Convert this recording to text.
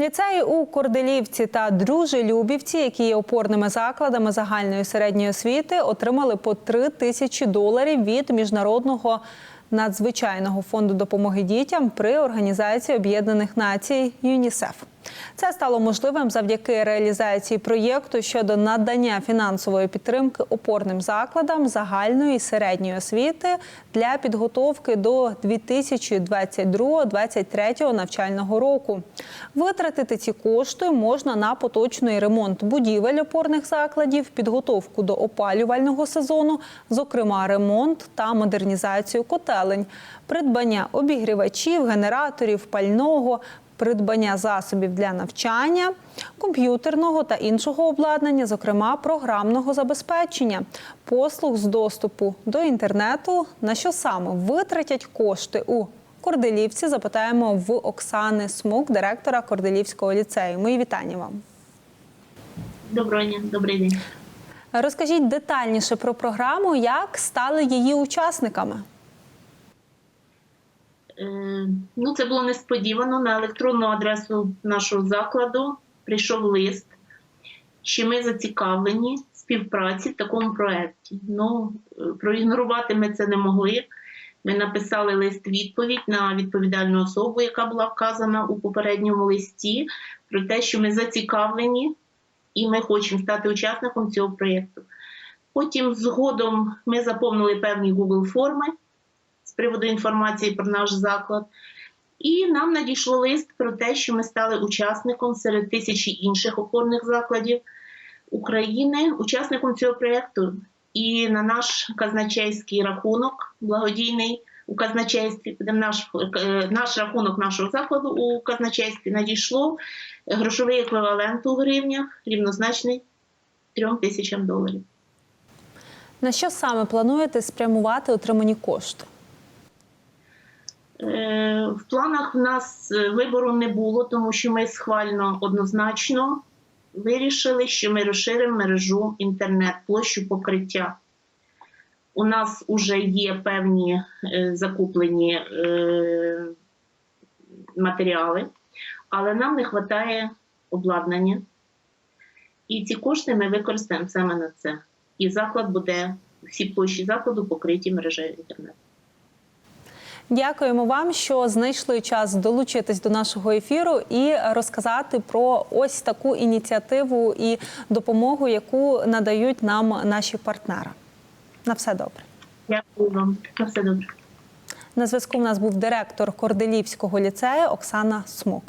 Ліцеї у Корделівці та Дружелюбівці, які є опорними закладами загальної середньої освіти, отримали по 3 тисячі доларів від міжнародного надзвичайного фонду допомоги дітям при організації Об'єднаних Націй ЮНІСЕФ. Це стало можливим завдяки реалізації проєкту щодо надання фінансової підтримки опорним закладам загальної і середньої освіти для підготовки до 2022-2023 навчального року. Витратити ці кошти можна на поточний ремонт будівель опорних закладів, підготовку до опалювального сезону, зокрема ремонт та модернізацію котелень, придбання обігрівачів, генераторів, пального, придбання засобів для навчання, комп'ютерного та іншого обладнання, зокрема програмного забезпечення, послуг з доступу до інтернету. На що саме витратять кошти у Корделівці? Запитаємо в Оксани Смук, директора Корделівського ліцею. Мої вітання вам. Доброго дня, добрий день. Розкажіть детальніше про програму, як стали її учасниками. Е, Ну, це було несподівано. На електронну адресу нашого закладу прийшов лист, що ми зацікавлені в співпраці в такому проєкті. Ну, е, проігнорувати ми це не могли. Ми написали лист відповідь на відповідальну особу, яка була вказана у попередньому листі, про те, що ми зацікавлені і ми хочемо стати учасником цього проєкту. Потім згодом ми заповнили певні Google форми приводу інформації про наш заклад. І нам надійшло лист про те, що ми стали учасником серед тисячі інших опорних закладів України, учасником цього проєкту. І на наш казначейський рахунок благодійний у казначействі, наш, е, наш рахунок нашого закладу у казначействі надійшло грошовий еквівалент у гривнях, рівнозначний трьом тисячам доларів. На що саме плануєте спрямувати отримані кошти? Е, В планах в нас е, вибору не було, тому що ми схвально однозначно вирішили, що ми розширимо мережу інтернет, площу покриття. У нас вже є певні е, закуплені матеріали, але нам не вистачає обладнання. І ці кошти ми використаємо саме на це. І заклад буде, всі площі закладу покриті мережею інтернету. Дякуємо вам, що знайшли час долучитись до нашого ефіру і розказати про ось таку ініціативу і допомогу, яку надають нам наші партнери. На все добре. Дякую вам. На все добре. На зв'язку в нас був директор Корделівського ліцею Оксана Смок.